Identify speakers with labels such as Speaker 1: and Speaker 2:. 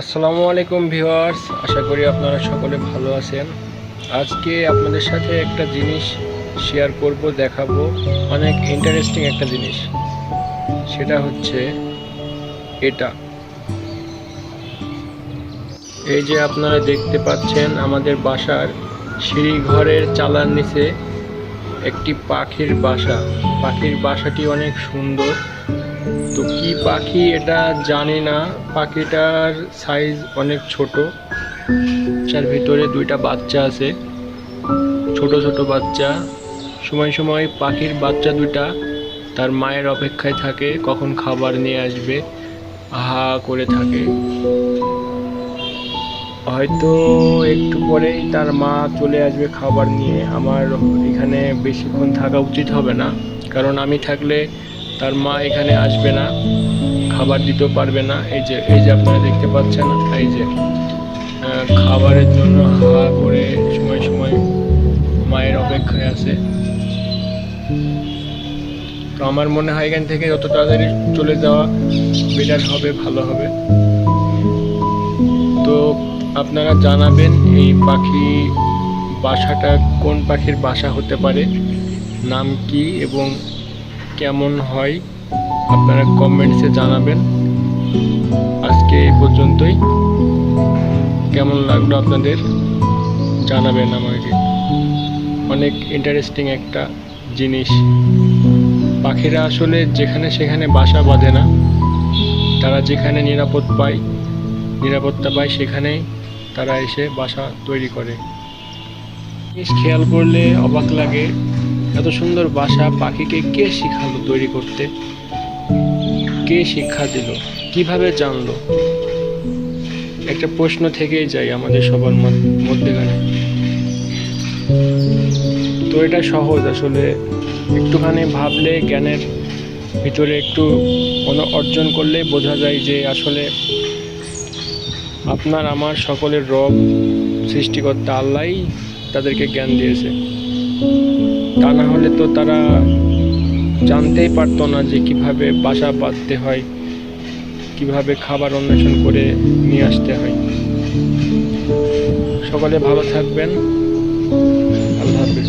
Speaker 1: আসসালামু আলাইকুম ভিউয়ার্স, আশা করি আপনারা সকলে ভালো আছেন। আজকে আপনাদের সাথে একটা জিনিস শেয়ার করব, দেখাবো। অনেক ইন্টারেস্টিং একটা জিনিস। সেটা হচ্ছে এটা। এই যে আপনারা দেখতে পাচ্ছেন, আমাদের বাসার সিঁড়ি ঘরের চালার নিচে একটি পাখির বাসা। পাখির বাসাটি অনেক সুন্দর। তো কি পাখি এটা জানি না। পাখিটার সাইজ অনেক ছোট। যার ভিতরে দুইটা বাচ্চা আছে। ছোট ছোট বাচ্চা। সময় সময় পাখির বাচ্চা দুইটা। তার মায়ের অপেক্ষায় থাকে, কখন খাবার নিয়ে আসবে। হা করে থাকে। হয়তো একটু পরেই তার মা চলে আসবে খাবার নিয়ে। আমার এখানে বেশিক্ষণ থাকা উচিত হবে না। কারণ আমি থাকলে তার মা এখানে আসবে না, খাবার দিতেও পারবে না। এই যে এই যে আপনারা দেখতে পাচ্ছেন, এই যে খাবারের জন্য হা করে সময় সময় মায়ের অপেক্ষায় আছে। তো আমার মনে হয় এখান থেকে যত তাড়াতাড়ি চলে যাওয়া বেটার হবে, ভালো হবে। তো আপনারা জানাবেন এই পাখি বাসাটা কোন পাখির বাসা হতে পারে, নাম কি এবং কেমন হয়, আপনারা কমেন্টসে জানাবেন। আজকে এই পর্যন্তই। কেমন লাগল আপনাদের? জানাবেন আমাকে। অনেক ইন্টারেস্টিং একটা জিনিস। পাখিরা আসলে যেখানে সেখানে বাসা বাঁধে না। তারা যেখানে নিরাপদ পায়, নিরাপত্তা পায়, সেখানেই তারা এসে বাসা তৈরি করে। খেয়াল করলে অবাক লাগে। এত সুন্দর বাসা পাখিকে কে শিখালো তৈরি করতে? কে শিক্ষা দিল? কীভাবে জানলো? একটা প্রশ্ন থেকেই যায় আমাদের সবার মধ্যেখানে। তো এটা সহজ আসলে। একটুখানি ভাবলে জ্ঞানের ভিতরে একটু অর্জন করলে বোঝা যায় যে আসলে আপনার, আমার সকলের রব, সৃষ্টিকর্তা আল্লাহই তাদেরকে জ্ঞান দিয়েছে। তা না হলে তো তারা জানতেই পারতো না যে কীভাবে বাসা বাঁধতে হয়, কীভাবে খাবার অন্বেষণ করে নিয়ে আসতে হয়। সকলে ভালো থাকবেন। আল্লাহ হাফিজ।